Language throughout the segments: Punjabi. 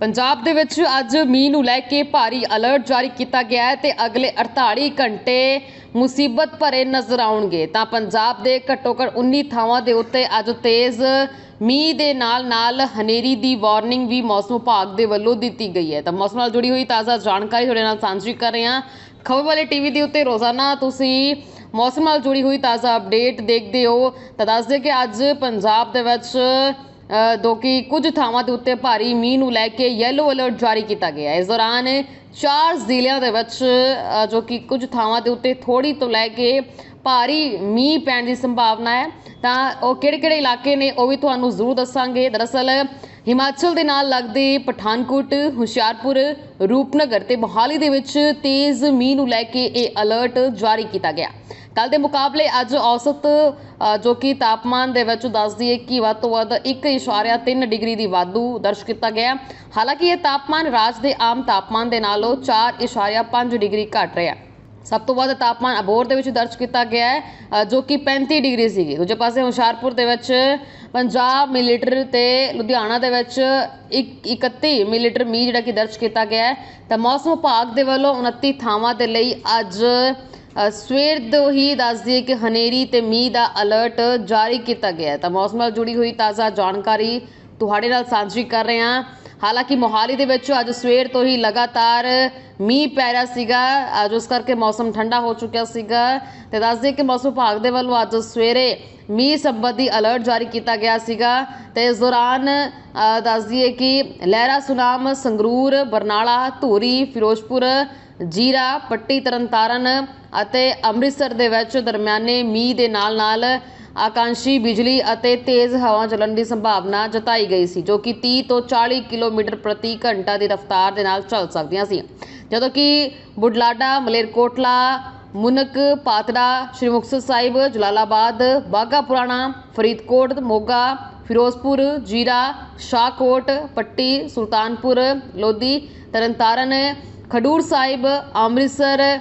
ਪੰਜਾਬ ਦੇ ਵਿੱਚ ਅੱਜ ਮੀਂਹ ਨੂੰ ਲੈ ਕੇ ਭਾਰੀ ਅਲਰਟ ਜਾਰੀ ਕੀਤਾ ਗਿਆ ਹੈ ਤੇ ਅਗਲੇ 48 ਘੰਟੇ ਮੁਸੀਬਤ ਭਰੇ ਨਜ਼ਰ ਆਉਣਗੇ। ਤਾਂ ਪੰਜਾਬ ਦੇ ਘੱਟੋ ਘੱਟ 19 ਥਾਵਾਂ ਦੇ ਉੱਤੇ ਅੱਜ ਤੇਜ਼ ਮੀਂਹ ਦੇ ਨਾਲ ਨਾਲ ਹਨੇਰੀ ਦੀ ਵਾਰਨਿੰਗ ਵੀ ਮੌਸਮ ਵਿਭਾਗ ਦੇ ਵੱਲੋਂ ਦਿੱਤੀ ਗਈ ਹੈ। ਤਾਂ ਮੌਸਮ ਨਾਲ ਜੁੜੀ ਹੋਈ ਤਾਜ਼ਾ ਜਾਣਕਾਰੀ ਤੁਹਾਡੇ ਨਾਲ ਸਾਂਝੀ ਕਰ ਰਹੇ ਹਾਂ। ਖਬਰ ਵਾਲੇ ਟੀਵੀ ਦੇ ਉੱਤੇ ਰੋਜ਼ਾਨਾ ਤੁਸੀਂ ਮੌਸਮ ਨਾਲ ਜੁੜੀ ਹੋਈ ਤਾਜ਼ਾ ਅਪਡੇਟ ਦੇਖਦੇ ਹੋ। ਤਾਂ ਦੱਸਦੇ ਕਿ ਅੱਜ ਪੰਜਾਬ ਦੇ ਵਿੱਚ ਦੋ ਕਿ ਕੁਝ ਥਾਵਾਂ ਦੇ ਉੱਤੇ ਭਾਰੀ ਮੀਂਹ ਨੂੰ ਲੈ ਕੇ ਯੈਲੋ ਅਲਰਟ ਜਾਰੀ ਕੀਤਾ ਗਿਆ ਹੈ। ਇਸ ਦੌਰਾਨ ਚਾਰ ਜ਼ਿਲ੍ਹਿਆਂ ਦੇ ਵਿੱਚ ਜੋ ਕਿ ਕੁਝ ਥਾਵਾਂ ਦੇ ਉੱਤੇ ਥੋੜੀ ਤੋਂ ਲੈ ਕੇ ਭਾਰੀ ਮੀਂਹ ਪੈਣ ਦੀ ਸੰਭਾਵਨਾ ਹੈ, ਤਾਂ ਉਹ ਕਿਹੜੇ-ਕਿਹੜੇ ਇਲਾਕੇ ਨੇ ਉਹ ਵੀ ਤੁਹਾਨੂੰ ਜ਼ਰੂਰ ਦੱਸਾਂਗੇ। ਦਰਅਸਲ, ਹਿਮਾਚਲ ਦੇ ਨਾਲ ਲੱਗਦੇ ਪਠਾਨਕੋਟ, ਹੁਸ਼ਿਆਰਪੁਰ, ਰੂਪਨਗਰ ਤੇ ਮੋਹਾਲੀ ਦੇ ਵਿੱਚ ਤੇਜ਼ ਮੀਂਹ ਨੂੰ ਲੈ ਕੇ ਇਹ ਅਲਰਟ ਜਾਰੀ ਕੀਤਾ ਗਿਆ। ਕੱਲ ਦੇ ਮੁਕਾਬਲੇ ਅੱਜ ਔਸਤ ਜੋ ਕਿ ਤਾਪਮਾਨ ਦੇ ਵਿੱਚ ਦੱਸਦੀ ਹੈ ਕਿ ਵੱਧ ਤੋਂ ਵੱਧ 1.3 ਡਿਗਰੀ ਦੀ ਵਾਧੂ ਦਰਜ ਕੀਤਾ ਗਿਆ ਹਾਲਾਂਕਿ ਇਹ ਤਾਪਮਾਨ ਰਾਜ ਦੇ ਆਮ ਤਾਪਮਾਨ ਦੇ ਨਾਲੋਂ 4.5 ਡਿਗਰੀ ਘੱਟ ਰਿਹਾ ਸਭ ਤੋਂ ਵੱਧ ਤਾਪਮਾਨ ਅਬੋਰ ਦੇ ਵਿੱਚ ਦਰਜ ਕੀਤਾ ਗਿਆ ਹੈ ਜੋ ਕਿ 35 ਡਿਗਰੀ ਸੀਗੀ। ਦੂਜੇ ਪਾਸੇ ਹੁਸ਼ਿਆਰਪੁਰ ਦੇ ਵਿੱਚ 50 ਮਿਲੀਲੀਟਰ ਤੇ ਲੁਧਿਆਣਾ ਦੇ ਵਿੱਚ ਇੱਕ- 31 ਮਿਲੀਲੀਟਰ ਮੀਂਹ ਜਿਹੜਾ ਕਿ ਦਰਜ ਕੀਤਾ ਗਿਆ ਹੈ। ਤਾਂ ਮੌਸਮ ਵਿਭਾਗ ਦੇ ਵੱਲੋਂ 29 ਥਾਵਾਂ ਦੇ ਲਈ ਅੱਜ ਸਵੇਰ ਤੋਂ ਹੀ ਦੱਸ ਦਈਏ ਕਿ ਹਨੇਰੀ ਤੇ ਮੀਂਹ ਦਾ ਅਲਰਟ ਜਾਰੀ ਕੀਤਾ ਗਿਆ ਤਾਂ ਮੌਸਮ ਨਾਲ ਜੁੜੀ ਹੋਈ ਤਾਜ਼ਾ ਜਾਣਕਾਰੀ ਤੁਹਾਡੇ ਨਾਲ ਸਾਂਝੀ ਕਰ ਰਹੇ ਹਾਂ। ਹਾਲਾਂਕਿ ਮੋਹਾਲੀ ਦੇ ਵਿੱਚ ਅੱਜ ਸਵੇਰ ਤੋਂ ਹੀ ਲਗਾਤਾਰ ਮੀਂਹ ਪੈ ਰਿਹਾ ਸੀਗਾ। ਅੱਜ ਉਸ ਕਰਕੇ ਮੌਸਮ ਠੰਡਾ ਹੋ ਚੁੱਕਿਆ ਸੀਗਾ ਤੇ ਦੱਸ ਕਿ ਮੌਸਮ ਵਿਭਾਗ ਦੇ ਵੱਲੋਂ ਅੱਜ ਸਵੇਰੇ ਮੀਂਹ ਸੰਬੰਧੀ ਅਲਰਟ ਜਾਰੀ ਕੀਤਾ ਗਿਆ ਸੀਗਾ ਤੇ ਇਸ ਦੌਰਾਨ ਅ, ਦੱਸ ਦਈਏ ਕਿ ਲਹਿਰਾ ਸੁਨਾਮ ਸੰਗਰੂਰ ਬਰਨਾਲਾ ਧੂਰੀ ਫਿਰੋਜ਼ਪੁਰ ਜੀਰਾ ਪੱਟੀ ਤਰਨਤਾਰਨ ਅਤੇ ਅੰਮ੍ਰਿਤਸਰ ਦੇ ਵਿੱਚ ਦਰਮਿਆਨੇ ਮੀਂਹ ਦੇ ਨਾਲ ਨਾਲ ਆਕਾਂਸ਼ੀ ਬਿਜਲੀ ਅਤੇ ਤੇਜ਼ ਹਵਾ ਚੱਲਣ ਦੀ ਸੰਭਾਵਨਾ ਜਤਾਈ ਗਈ ਸੀ, ਜੋ ਕਿ 30 ਤੋਂ 40 ਕਿਲੋਮੀਟਰ ਪ੍ਰਤੀ ਘੰਟਾ ਦੀ ਰਫ਼ਤਾਰ ਦੇ ਨਾਲ ਚੱਲ ਸਕਦੀਆਂ ਸੀ। ਜਦੋਂ ਕਿ ਬੁਢਲਾਡਾ, ਮਲੇਰਕੋਟਲਾ, ਮੁਨਕ, ਪਾਤੜਾ, ਸ਼੍ਰੀ ਮੁਕਤਸਰ ਸਾਹਿਬ, ਜਲਾਲਾਬਾਦ ਬਾਗਾ ਪੁਰਾਣਾ, ਫਰੀਦਕੋਟ, ਮੋਗਾ, ਫਿਰੋਜ਼ਪੁਰ, ਜੀਰਾ, ਸ਼ਾਹਕੋਟ, ਪੱਟੀ, ਸੁਲਤਾਨਪੁਰ, ਲੋਧੀ, ਤਰਨਤਾਰਨ, ਖਡੂਰ ਸਾਹਿਬ, ਅੰਮ੍ਰਿਤਸਰ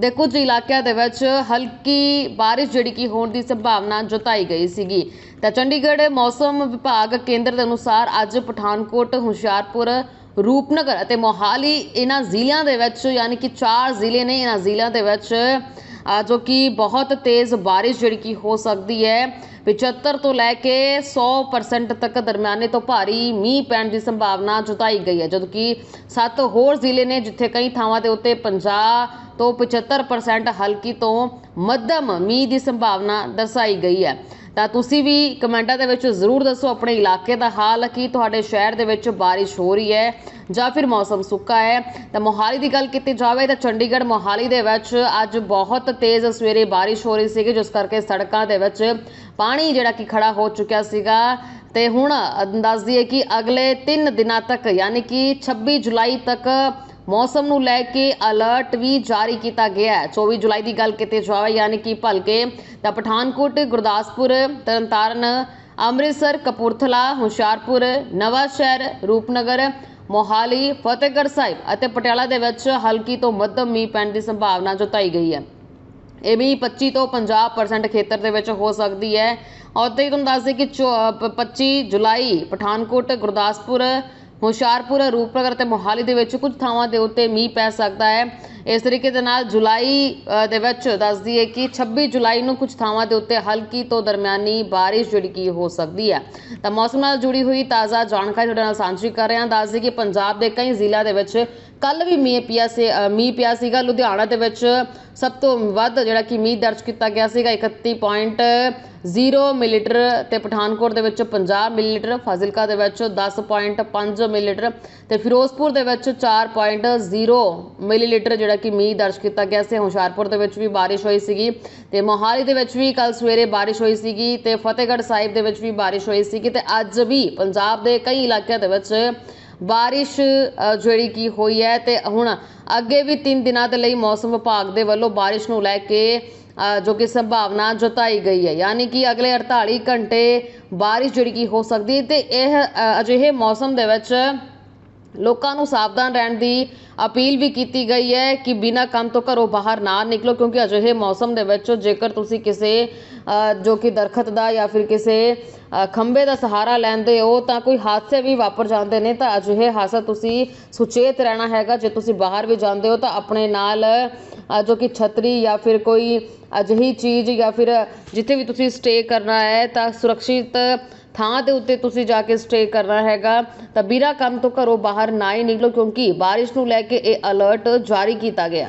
ਦੇ ਕੁਝ ਇਲਾਕਿਆਂ ਦੇ ਵਿੱਚ ਹਲਕੀ ਬਾਰਿਸ਼ ਜਿਹੜੀ ਕਿ ਹੋਣ ਦੀ ਸੰਭਾਵਨਾ ਜਤਾਈ ਗਈ ਸੀਗੀ। ਤਾਂ ਚੰਡੀਗੜ੍ਹ ਮੌਸਮ ਵਿਭਾਗ ਕੇਂਦਰ ਦੇ ਅਨੁਸਾਰ ਅੱਜ ਪਠਾਨਕੋਟ, ਹੁਸ਼ਿਆਰਪੁਰ, ਰੂਪਨਗਰ ਅਤੇ ਮੋਹਾਲੀ ਇਹਨਾਂ ਜ਼ਿਲ੍ਹਿਆਂ ਦੇ ਵਿੱਚ ਯਾਨੀ ਕਿ ਚਾਰ ਜ਼ਿਲ੍ਹੇ ਨੇ ਇਹਨਾਂ ਜ਼ਿਲ੍ਹਿਆਂ ਦੇ ਵਿੱਚ ਜੋ ਕਿ ਬਹੁਤ ਤੇਜ਼ ਬਾਰਿਸ਼ ਜਿਹੜੀ ਕਿ ਹੋ ਸਕਦੀ ਹੈ। 75 ਤੋਂ ਲੈ ਕੇ 100% ਤੱਕ ਦਰਮਿਆਨੇ ਤੋਂ ਭਾਰੀ ਮੀਂਹ ਪੈਣ ਦੀ ਸੰਭਾਵਨਾ ਜਤਾਈ ਗਈ ਹੈ। ਜਦੋਂ ਕਿ ਸੱਤ ਹੋਰ ਜ਼ਿਲ੍ਹੇ ਨੇ ਜਿੱਥੇ ਕਈ ਥਾਵਾਂ ਦੇ ਉੱਤੇ 50 ਤੋਂ 75% ਹਲਕੀ ਤੋਂ ਮੱਧਮ ਮੀਂਹ ਦੀ ਸੰਭਾਵਨਾ ਦਰਸਾਈ ਗਈ ਹੈ। ਤਾਂ ਤੁਸੀਂ ਵੀ ਕਮੈਂਟਾਂ ਦੇ ਵਿੱਚ ਜ਼ਰੂਰ ਦੱਸੋ ਆਪਣੇ ਇਲਾਕੇ ਦਾ ਹਾਲ, ਕੀ ਤੁਹਾਡੇ ਸ਼ਹਿਰ ਦੇ ਵਿੱਚ ਬਾਰਿਸ਼ ਹੋ ਰਹੀ ਹੈ ਜਾਂ ਫਿਰ ਮੌਸਮ ਸੁੱਕਾ ਹੈ। ਤਾਂ ਮੋਹਾਲੀ ਦੀ ਗੱਲ ਕੀਤੀ ਜਾਵੇ ਤਾਂ ਚੰਡੀਗੜ੍ਹ ਮੋਹਾਲੀ ਦੇ ਵਿੱਚ ਅੱਜ ਬਹੁਤ ਤੇਜ਼ ਸਵੇਰੇ ਬਾਰਿਸ਼ ਹੋ ਰਹੀ ਸੀਗੀ, ਜਿਸ ਕਰਕੇ ਸੜਕਾਂ ਦੇ ਵਿੱਚ ਪਾਣੀ ਜਿਹੜਾ ਕਿ ਖੜਾ ਹੋ ਚੁੱਕਿਆ ਸੀਗਾ। ਤੇ ਹੁਣ ਦੱਸ ਦਈਏ ਕਿ ਅਗਲੇ 3 ਦਿਨਾਂ ਤੱਕ, ਯਾਨੀ ਕਿ 26 ਜੁਲਾਈ ਤੱਕ ਮੌਸਮ ਨੂੰ ਲੈ ਕੇ ਅਲਰਟ ਵੀ ਜਾਰੀ ਕੀਤਾ ਗਿਆ ਹੈ। 24 ਜੁਲਾਈ ਦੀ ਗੱਲ ਕੀਤੀ ਜਾਵੇ ਯਾਨੀ ਕਿ ਭਲਕੇ ਤਾਂ ਪਠਾਨਕੋਟ, ਗੁਰਦਾਸਪੁਰ, ਤਰਨਤਾਰਨ, ਅੰਮ੍ਰਿਤਸਰ, ਕਪੂਰਥਲਾ, ਹੁਸ਼ਿਆਰਪੁਰ ਨਵਾਂ ਸ਼ਹਿਰ ਰੂਪਨਗਰ, ਮੋਹਾਲੀ, ਫਤਿਹਗੜ੍ਹ ਸਾਹਿਬ ਅਤੇ ਪਟਿਆਲਾ ਦੇ ਵਿੱਚ ਹਲਕੀ ਤੋਂ ਮੱਧਮ ਮੀਂਹ ਪੈਣ ਦੀ ਸੰਭਾਵਨਾ ਜਤਾਈ ਗਈ ਹੈ। ਇਹ ਵੀ 25 ਤੋਂ 50% ਖੇਤਰ ਦੇ ਵਿੱਚ ਹੋ ਸਕਦੀ ਹੈ। ਉੱਥੇ ਹੀ ਤੁਹਾਨੂੰ ਦੱਸ ਦੇ ਕਿ ਚੌ- ਪ- 25 ਜੁਲਾਈ ਪਠਾਨਕੋਟ, ਗੁਰਦਾਸਪੁਰ ਹੁਸ਼ਿਆਰਪੁਰ ਰੂਪਨਗਰ ਤੇ ਮੋਹਾਲੀ ਦੇ ਵਿੱਚ ਕੁਝ ਥਾਵਾਂ ਦੇ ਉੱਤੇ ਮੀਂਹ ਪੈ ਸਕਦਾ ਹੈ। ਇਸ ਤਰੀਕੇ ਦੇ ਨਾਲ ਜੁਲਾਈ ਦੇ ਵਿੱਚ ਦੱਸ ਦਈਏ ਕਿ 26 ਜੁਲਾਈ ਨੂੰ ਕੁਝ ਥਾਵਾਂ ਦੇ ਉੱਤੇ ਹਲਕੀ ਤੋਂ ਦਰਮਿਆਨੀ ਬਾਰਿਸ਼ ਜਿਹੜੀ ਕੀ ਹੋ ਸਕਦੀ ਹੈ। ਤਾਂ ਮੌਸਮ ਨਾਲ ਜੁੜੀ ਹੋਈ ਤਾਜ਼ਾ ਜਾਣਕਾਰੀ ਤੁਹਾਡੇ ਨਾਲ ਸਾਂਝੀ ਕਰ ਰਹੇ ਹਾਂ। ਦੱਸ ਕਿ ਪੰਜਾਬ ਦੇ ਕਈ ਜ਼ਿਲ੍ਹਿਆਂ ਦੇ ਵਿੱਚ ਕੱਲ ਵੀ ਮੀਂਹ ਪਿਆ ਸੀ ਮੀਂਹ ਪਿਆ ਸੀਗਾ। ਲੁਧਿਆਣਾ ਦੇ ਵਿੱਚ ਸਭ ਤੋਂ ਵੱਧ ਜਿਹੜਾ ਕਿ ਮੀਂਹ ਦਰਜ ਕੀਤਾ ਗਿਆ ਸੀਗਾ 31.0 ਮਿਲੀਲੀਟਰ ਤੇ ਪਠਾਨਕੋਟ ਦੇ ਵਿੱਚ 50 ਮਿਲੀਲੀਟਰ, ਫਾਜ਼ਿਲਕਾ ਦੇ ਵਿੱਚ 10.5 ਮਿਲੀਲੀਟਰ ਤੇ ਫਿਰੋਜ਼ਪੁਰ ਦੇ ਵਿੱਚ 4.0 ਮਿਲੀਲੀਟਰ ਜਿਹੜਾ ਕਿ ਮੀਂਹ ਦਰਜ ਕੀਤਾ ਗਿਆ ਸੀ। ਹੁਸ਼ਿਆਰਪੁਰ ਦੇ ਵਿੱਚ ਵੀ ਬਾਰਿਸ਼ ਹੋਈ ਸੀਗੀ ਤੇ ਮੋਹਾਲੀ ਦੇ ਵਿੱਚ ਵੀ ਕੱਲ ਸਵੇਰੇ ਬਾਰਿਸ਼ ਹੋਈ ਸੀਗੀ ਤੇ ਫਤਿਹਗੜ੍ਹ ਸਾਹਿਬ ਦੇ ਵਿੱਚ ਵੀ ਬਾਰਿਸ਼ ਹੋਈ ਸੀਗੀ ਤੇ ਅੱਜ ਵੀ ਪੰਜਾਬ ਦੇ ਕਈ ਇਲਾਕਿਆਂ ਦੇ ਵਿੱਚ ਬਾਰਿਸ਼ ਜਿਹੜੀ ਕੀ ਹੋਈ ਹੈ ਤੇ ਹੁਣ ਅੱਗੇ ਵੀ 3 ਦਿਨਾਂ ਦੇ ਲਈ ਮੌਸਮ ਵਿਭਾਗ ਦੇ ਵੱਲੋਂ ਬਾਰਿਸ਼ ਨੂੰ ਲੈ ਕੇ ਜੋ ਕਿ ਸੰਭਾਵਨਾ ਜਤਾਈ ਗਈ ਹੈ। ਯਾਨੀ ਕਿ ਅਗਲੇ 48 ਘੰਟੇ ਬਾਰਿਸ਼ ਜਿਹੜੀ ਕਿ ਹੋ ਸਕਦੀ ਹੈ ਤੇ ਇਹ ਅਜਿਹੇ ਮੌਸਮ ਦੇ ਵਿੱਚ ਲੋਕਾਂ ਨੂੰ ਸਾਵਧਾਨ ਰਹਿਣ ਦੀ ਅਪੀਲ ਵੀ ਕੀਤੀ ਗਈ ਹੈ ਕਿ ਬਿਨਾਂ ਕੰਮ ਤੋਂ ਘਰੋਂ ਬਾਹਰ ਨਾ ਨਿਕਲੋ ਕਿਉਂਕਿ ਅਜਿਹੇ ਮੌਸਮ ਦੇ ਵਿੱਚ ਜੇਕਰ ਤੁਸੀਂ ਕਿਸੇ ਜੋ ਕਿ ਦਰਖਤ ਦਾ ਜਾਂ ਫਿਰ ਕਿਸੇ ਅ, ਖੰਭੇ ਦਾ ਸਹਾਰਾ ਲੈਂਦੇ ਹੋ ਤਾਂ ਕੋਈ ਹਾਦਸੇ ਵੀ ਵਾਪਰ ਜਾਂਦੇ ਨੇ ਤਾਂ ਅਜਿਹੇ ਹਾਦਸਾ ਤੁਸੀਂ ਸੁਚੇਤ ਰਹਿਣਾ ਹੈਗਾ। ਜੇ ਤੁਸੀਂ ਬਾਹਰ ਵੀ ਜਾਂਦੇ ਹੋ ਤਾਂ ਆਪਣੇ ਨਾਲ ਜੋ ਕਿ ਛਤਰੀ ਜਾਂ ਫਿਰ ਕੋਈ ਅਜਿਹੀ ਚੀਜ਼ ਜਾਂ ਫਿਰ ਜਿੱਥੇ ਵੀ ਤੁਸੀਂ ਸਟੇ ਕਰਨਾ ਹੈ ਤਾਂ ਸੁਰੱਖਿਅਤ ਥਾਂ ਦੇ ਉੱਤੇ ਤੁਸੀਂ ਜਾ ਕੇ ਸਟੇ ਕਰਨਾ ਹੈਗਾ, ਤਾਂ ਬਿਨਾਂ ਕੰਮ ਤੋਂ ਘਰੋਂ ਬਾਹਰ ਨਾ ਹੀ ਨਿਕਲੋ ਕਿਉਂਕਿ ਬਾਰਿਸ਼ ਨੂੰ ਲੈ ਕੇ ਇਹ ਅਲਰਟ ਜਾਰੀ ਕੀਤਾ ਗਿਆ।